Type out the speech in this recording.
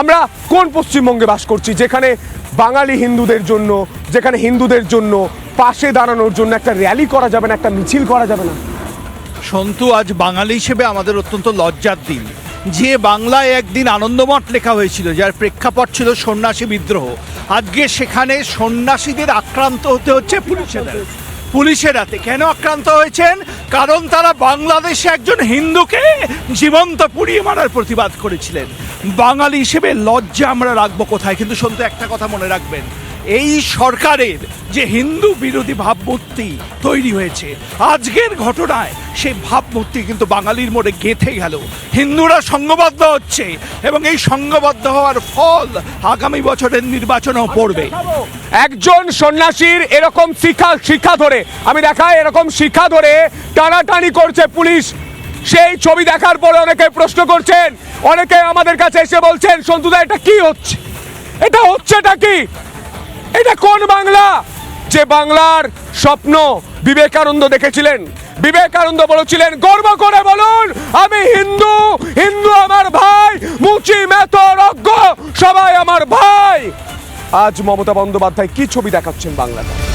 আমরা কোন পশ্চিমবঙ্গে বাস করছি? যেখানে বাঙালি হিন্দুদের জন্য, যেখানে হিন্দুদের জন্য পাশে দাঁড়ানোর জন্য একটা র্যালি করা যাবে না, একটা মিছিল করা যাবে না। সন্তু, আজ বাঙালি হিসেবে আমাদের অত্যন্ত লজ্জার দিন। যে বাংলায় একদিন আনন্দমঠ লেখা হয়েছিল, যার প্রেক্ষাপট ছিল সন্ন্যাসী বিদ্রোহ। আজকে সেখানে সন্ন্যাসীদের আক্রান্ত হতে হচ্ছে পুলিশের। পুলিশের হাতে কেন আক্রান্ত হয়েছেন? কারণ তারা বাংলাদেশে একজন হিন্দুকে জীবন্ত পুড়িয়ে মারার প্রতিবাদ করেছিলেন। বাঙালি হিসেবে লজ্জা আমরা রাখব কোথায়? কিন্তু সন্তু, একটা কথা মনে রাখবেন। এই সরকারের যে হিন্দু বিরোধী ভাবমূর্তি তৈরি হয়েছে, আজকের ঘটনায় সেই ভাবমূর্তি কিন্তু বাঙালির মোড়ে গেঁথে গেল। হিন্দুরা সংঘবদ্ধ হচ্ছে এবং এই সংঘবদ্ধ হওয়ার ফল আগামী বছরের নির্বাচনেও পড়বে। একজন সন্ন্যাসীর এরকম শিক্ষা শিক্ষা ধরে, আমি দেখাই এরকম শিক্ষা ধরে টানাটানি করছে পুলিশ। সেই ছবি দেখার পরে অনেকে প্রশ্ন করছেন, অনেকে আমাদের কাছে এসে বলছেন, সন্তুদা, এটা কি হচ্ছে? এটা হচ্ছেটা কি? এটা কোন বাংলা? যে বাংলার স্বপ্ন বিবেকানন্দ দেখেছিলেন। বিবেকানন্দ বলেছিলেন, গর্ব করে বলুন, আমি হিন্দু। হিন্দু আমার ভাই, মুচি মেত রজ্ঞ, সবাই আমার ভাই। আজ মমতা বন্দ্যোপাধ্যায় কি ছবি দেখাচ্ছেন বাংলাতে?